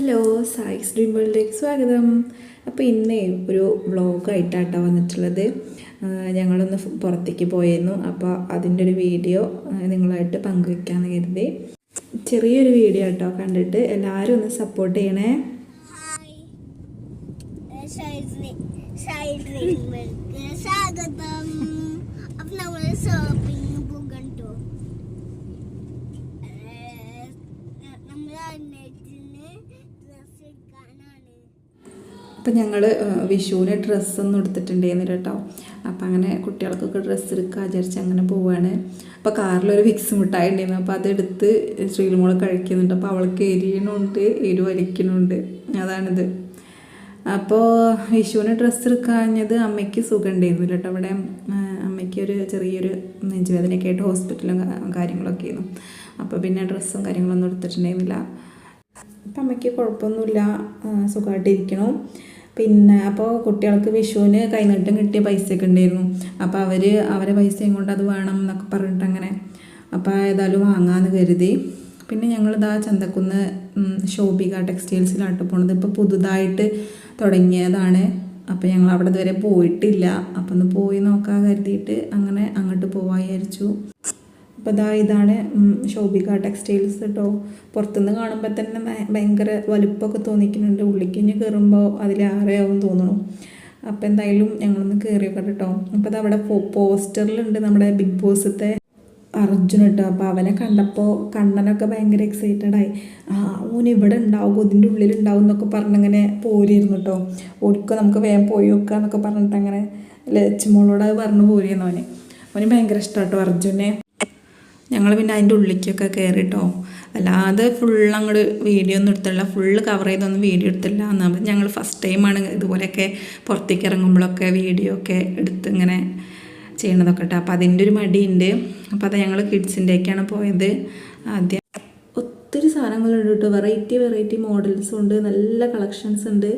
Hello സായിസ് dream വേൾഡിലേക്ക് സ്വാഗതം. അപ്പോൾ ഇന്നേ ഒരു വ്ളോഗായിട്ടാട്ടോ വന്നിട്ടുള്ളത്. ഞങ്ങളൊന്ന് പുറത്തേക്ക് പോയിരുന്നു അപ്പോൾ അതിന്റെ ഒരു വീഡിയോ നിങ്ങളായിട്ട് പങ്കുവെക്കാമെന്ന് കരുതി. ചെറിയൊരു വീഡിയോ ആട്ടോ കണ്ടിട്ട് എല്ലാവരും ഒന്ന് സപ്പോർട്ട് ചെയ്യണേ. സ്വാഗതം. ഷോപ്പിംഗ് പോകണ്ടോ നമ്മൾ അന്നേറ്റിന് അപ്പം ഞങ്ങൾ വിഷുവിന് ഡ്രസ്സൊന്നും എടുത്തിട്ടുണ്ടായിരുന്നില്ല കേട്ടോ. അപ്പം അങ്ങനെ കുട്ടികൾക്കൊക്കെ ഡ്രസ്സ് എടുക്കുക വിചാരിച്ച് അങ്ങനെ പോവുകയാണ് അപ്പോൾ കാറിലൊരു വിക്സ് മിഠായി ഉണ്ടായിരുന്നു. അപ്പോൾ അതെടുത്ത് ശ്രീലമോളെ കഴിക്കുന്നുണ്ട്. അപ്പോൾ അവൾക്ക് എരിയണുണ്ട് എരി വലിക്കണുണ്ട് അതാണിത്. അപ്പോൾ വിഷുവിന് ഡ്രസ്സ് എടുക്കാഞ്ഞത് അമ്മയ്ക്ക് സുഖം ഉണ്ടായിരുന്നില്ല കേട്ടോ. അവിടെ അമ്മയ്ക്ക് ഒരു ചെറിയൊരു നെഞ്ചുവേദനയൊക്കെ ആയിട്ട് ഹോസ്പിറ്റലും കാര്യങ്ങളൊക്കെ ആയിരുന്നു. അപ്പോൾ പിന്നെ ഡ്രസ്സും കാര്യങ്ങളൊന്നും എടുത്തിട്ടുണ്ടായിരുന്നില്ല. അപ്പം അമ്മയ്ക്ക് കുഴപ്പമൊന്നുമില്ല. സുഖമായിട്ടിരിക്കണു. പിന്നെ അപ്പോൾ കുട്ടികൾക്ക് വിഷുവിന് കൈനീട്ടം കിട്ടിയ പൈസയൊക്കെ ഉണ്ടായിരുന്നു. അപ്പോൾ അവർ അവരെ പൈസയും കൊണ്ട് അത് വേണം എന്നൊക്കെ പറഞ്ഞിട്ട് അങ്ങനെ അപ്പോൾ ഏതായാലും വാങ്ങാമെന്ന് കരുതി. പിന്നെ ഞങ്ങളിതാ ചന്തക്കുന്ന് ശോഭിക ടെക്സ്റ്റൈൽസിലാട്ട് പോണത് ഇപ്പോൾ പുതുതായിട്ട് തുടങ്ങിയതാണ്. അപ്പോൾ ഞങ്ങൾ അവിടെ ഇതുവരെ പോയിട്ടില്ല. അപ്പോൾ ഒന്ന് പോയി നോക്കാൻ കരുതിയിട്ട് അങ്ങനെ അങ്ങോട്ട് പോവാൻ വിചാരിച്ചു. അപ്പോൾ ഇതാ ഇതാണ് ശോഭിക ടെക്സ്റ്റൈൽസ് കേട്ടോ പുറത്തുനിന്ന് കാണുമ്പോൾ തന്നെ ഭയ- ഭയങ്കര വലുപ്പമൊക്കെ തോന്നിക്കുന്നുണ്ട്. ഉള്ളിക്കഞ്ഞ് കയറുമ്പോൾ അതിലേറെയാവും തോന്നണു അപ്പോൾ എന്തായാലും ഞങ്ങളൊന്ന് കയറിയൊക്കെ കേട്ടോ അപ്പോൾ അവിടെ പോസ്റ്ററിലുണ്ട് നമ്മുടെ ബിഗ് ബോസത്തെ അർജുൻ കേട്ടോ അപ്പോൾ അവനെ കണ്ടപ്പോൾ കണ്ണനൊക്കെ ഭയങ്കര എക്സൈറ്റഡ് ആയി. ആ ഓൻ ഇവിടെ ഉണ്ടാവും ഇതിന്റെ ഉള്ളിൽ ഉണ്ടാവും എന്നൊക്കെ പറഞ്ഞിങ്ങനെ പോരിയിരുന്നു കേട്ടോ ഓടിക്കോ നമുക്ക് വേഗം പോയി വെക്കുക എന്നൊക്കെ പറഞ്ഞിട്ട് അങ്ങനെ ലച്ചുമോളോട് അത് പറഞ്ഞു പോരിയെന്നു അവന്. അവന് ഭയങ്കര ഇഷ്ടമാട്ടോ അർജുനെ. ഞങ്ങൾ പിന്നെ അതിന്റെ ഉള്ളിലേക്കൊക്കെ കയറിട്ടോ അല്ലാതെ ഫുൾ അങ്ങോട്ട് വീഡിയോ ഒന്നും എടുത്തില്ല ഫുള്ള് കവർ ചെയ്തൊന്നും വീഡിയോ എടുത്തില്ല എന്നാൽ ഞങ്ങൾ ഫസ്റ്റ് ടൈമാണ് ഇതുപോലെയൊക്കെ പുറത്തേക്ക് ഇറങ്ങുമ്പോഴൊക്കെ വീഡിയോ ഒക്കെ എടുത്ത് ഇങ്ങനെ ചെയ്യണതൊക്കെ കേട്ടോ. അപ്പോൾ അതിന്റെ ഒരു മടിയുണ്ട്. അപ്പോൾ അത് ഞങ്ങൾ കിഡ്സിന്റെയൊക്കെയാണ് പോയത്. ആദ്യം ഒത്തിരി സാധനങ്ങളുണ്ട് കേട്ടോ. വെറൈറ്റി വെറൈറ്റി മോഡൽസും ഉണ്ട്. നല്ല കളക്ഷൻസ് ഉണ്ട്.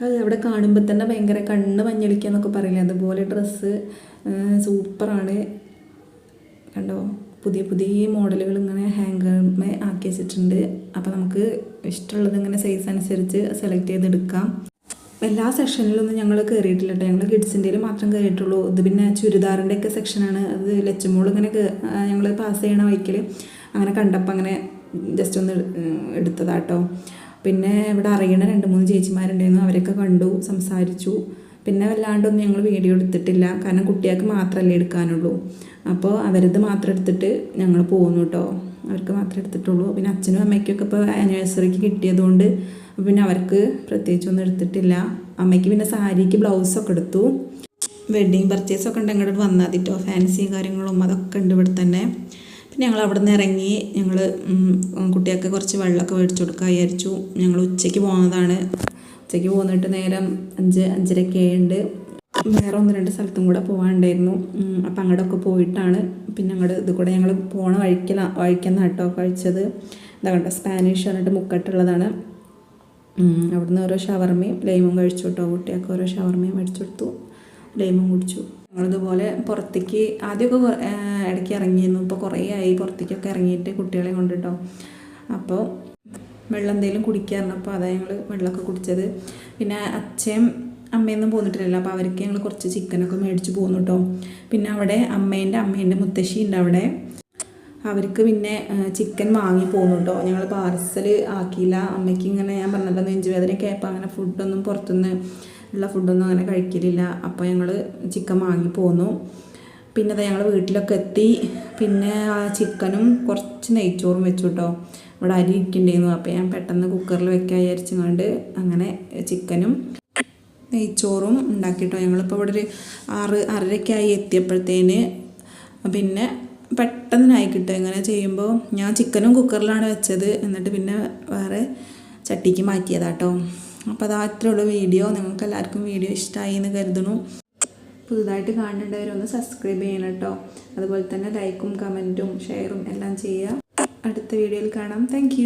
അത് അവിടെ കാണുമ്പോൾ തന്നെ ഭയങ്കര കണ്ണ് മഞ്ഞളിക്കുക എന്നൊക്കെ പറയില്ലേ? അതുപോലെ ഡ്രസ്സ് സൂപ്പറാണ് കണ്ടോ? പുതിയ പുതിയ മോഡലുകൾ ഇങ്ങനെ ഹാങ്കർമേ ആക്കി വെച്ചിട്ടുണ്ട്. അപ്പോൾ നമുക്ക് ഇഷ്ടമുള്ളത് ഇങ്ങനെ സൈസ് അനുസരിച്ച് സെലക്ട് ചെയ്തെടുക്കാം. എല്ലാ സെക്ഷനിലൊന്നും ഞങ്ങൾ കയറിയിട്ടില്ല കേട്ടോ ഞങ്ങൾ കിഡ്സിന്റെ മാത്രം കയറിയിട്ടുള്ളൂ ഇത് പിന്നെ ചുരിദാറിന്റെ ഒക്കെ സെക്ഷനാണ് അത് ലച്ചമോൾ ഇങ്ങനെ ഞങ്ങൾ പാസ് ചെയ്യണ വൈക്കിൽ അങ്ങനെ കണ്ടപ്പോൾ അങ്ങനെ ജസ്റ്റ് ഒന്ന് എടുത്തതാട്ടോ. പിന്നെ ഇവിടെ അറിയണ രണ്ട് മൂന്ന് ചേച്ചിമാരുണ്ടായിരുന്നു. അവരൊക്കെ കണ്ടു സംസാരിച്ചു. പിന്നെ വല്ലാണ്ടൊന്നും ഞങ്ങൾ വീഡിയോ എടുത്തിട്ടില്ല. കാരണം കുട്ടികൾക്ക് മാത്രമല്ലേ എടുക്കാനുള്ളൂ. അപ്പോൾ അവരത് മാത്രം എടുത്തിട്ട് ഞങ്ങൾ പോകുന്നു കേട്ടോ അവർക്ക് മാത്രമേ എടുത്തിട്ടുള്ളൂ. പിന്നെ അച്ഛനും അമ്മയ്ക്കൊക്കെ ഇപ്പോൾ ആനിവേഴ്സറിക്ക് കിട്ടിയതുകൊണ്ട് പിന്നെ അവർക്ക് പ്രത്യേകിച്ചൊന്നും എടുത്തിട്ടില്ല. അമ്മയ്ക്ക് പിന്നെ സാരിക്ക് ബ്ലൗസൊക്കെ എടുത്തു. വെഡ്ഡിങ് പർച്ചേസൊക്കെ ഉണ്ട്. ഇങ്ങോട്ട് വന്നാൽ മതിട്ടോ ഫാൻസിയും കാര്യങ്ങളും അതൊക്കെ ഉണ്ട് ഇവിടെ തന്നെ. പിന്നെ ഞങ്ങൾ അവിടെ നിന്ന് ഇറങ്ങി ഞങ്ങൾ കുട്ടികൾക്ക് കുറച്ച് വെള്ളമൊക്കെ മേടിച്ചു കൊടുക്കാൻ വിചാരിച്ചു. ഞങ്ങൾ ഉച്ചയ്ക്ക് പോകുന്നതാണ് ഉച്ചയ്ക്ക് പോന്നിട്ട് നേരം അഞ്ച് അഞ്ചരയൊക്കെ ഉണ്ട് വേറെ ഒന്ന് രണ്ട് സ്ഥലത്തും കൂടെ പോകാനുണ്ടായിരുന്നു അപ്പം അങ്ങോട്ടൊക്കെ പോയിട്ടാണ്. പിന്നെ അങ്ങോട്ട് ഇത് കൂടെ ഞങ്ങൾ പോണ വഴിക്കല വഴിക്കുന്ന കേട്ടോ കഴിച്ചത്. എന്താ കണ്ടോ സ്പാനിഷ് പറഞ്ഞിട്ട് മുക്കട്ടുള്ളതാണ്. അവിടുന്ന് ഓരോ ഷവർമയും ലൈമും കഴിച്ചു കേട്ടോ കുട്ടിയൊക്കെ. ഓരോ ഷവർമയും മേടിച്ചു കൊടുത്തു. ലൈമും കുടിച്ചു. ഞങ്ങളിതുപോലെ പുറത്തേക്ക് ആദ്യമൊക്കെ ഇടയ്ക്ക് ഇറങ്ങിയിരുന്നു. ഇപ്പോൾ കുറേ ആയി പുറത്തേക്കൊക്കെ ഇറങ്ങിയിട്ട് കുട്ടികളെ കൊണ്ട് കേട്ടോ അപ്പോൾ വെള്ളം എന്തെങ്കിലും കുടിക്കാറുണ്ട്. അപ്പോൾ അതാണ് ഞങ്ങൾ വെള്ളമൊക്കെ കുടിച്ചത്. പിന്നെ അച്ഛയും അമ്മയൊന്നും പോന്നിട്ടില്ല അപ്പോൾ അവർക്ക് ഞങ്ങൾ കുറച്ച് ചിക്കനൊക്കെ മേടിച്ച് പോന്നു കേട്ടോ പിന്നെ അവിടെ അമ്മേന്റെ അമ്മേന്റെ മുത്തശ്ശി ഉണ്ട് അവിടെ. അവർക്ക് പിന്നെ ചിക്കൻ വാങ്ങി പോന്നു കേട്ടോ ഞങ്ങൾ പാർസൽ ആക്കിയില്ല. അമ്മയ്ക്ക് ഇങ്ങനെ ഞാൻ പറഞ്ഞല്ലോ വേദന കേപ്പം അങ്ങനെ ഫുഡൊന്നും പുറത്തുനിന്ന് ഉള്ള ഫുഡൊന്നും അങ്ങനെ കഴിക്കലില്ല. അപ്പോൾ ഞങ്ങൾ ചിക്കൻ വാങ്ങി പോന്നു. പിന്നെ അത് ഞങ്ങൾ വീട്ടിലൊക്കെ എത്തി. പിന്നെ ആ ചിക്കനും കുറച്ച് നെയ്ച്ചോറും വെച്ചു കേട്ടോ ഇവിടെ അരി ഇരിക്കണ്ടായിരുന്നു അപ്പോൾ ഞാൻ പെട്ടെന്ന് കുക്കറിൽ വെക്കാൻ വിചാരിച്ചുകൊണ്ട് അങ്ങനെ ചിക്കനും നെയ്ച്ചോറും ഉണ്ടാക്കിയിട്ടോ ഞങ്ങളിപ്പോൾ ഇവിടെ ഒരു ആറ് ആറരയ്ക്ക് ആയി എത്തിയപ്പോഴത്തേന്. പിന്നെ പെട്ടെന്നായി കിട്ടും. ഇങ്ങനെ ചെയ്യുമ്പോൾ ഞാൻ ചിക്കനും കുക്കറിലാണ് വെച്ചത്. എന്നിട്ട് പിന്നെ വേറെ ചട്ടിക്ക് മാറ്റിയതാട്ടോ. അപ്പോൾ അതാ അത്രയുള്ള വീഡിയോ. നിങ്ങൾക്ക് എല്ലാവർക്കും വീഡിയോ ഇഷ്ടമായി എന്ന് കരുതുന്നു. പുതുതായിട്ട് കാണേണ്ടവരൊന്ന് സബ്സ്ക്രൈബ് ചെയ്യണം കേട്ടോ. അതുപോലെ തന്നെ ലൈക്കും കമന്റും ഷെയറും എല്ലാം ചെയ്യുക. അടുത്ത വീഡിയോയിൽ കാണാം. താങ്ക്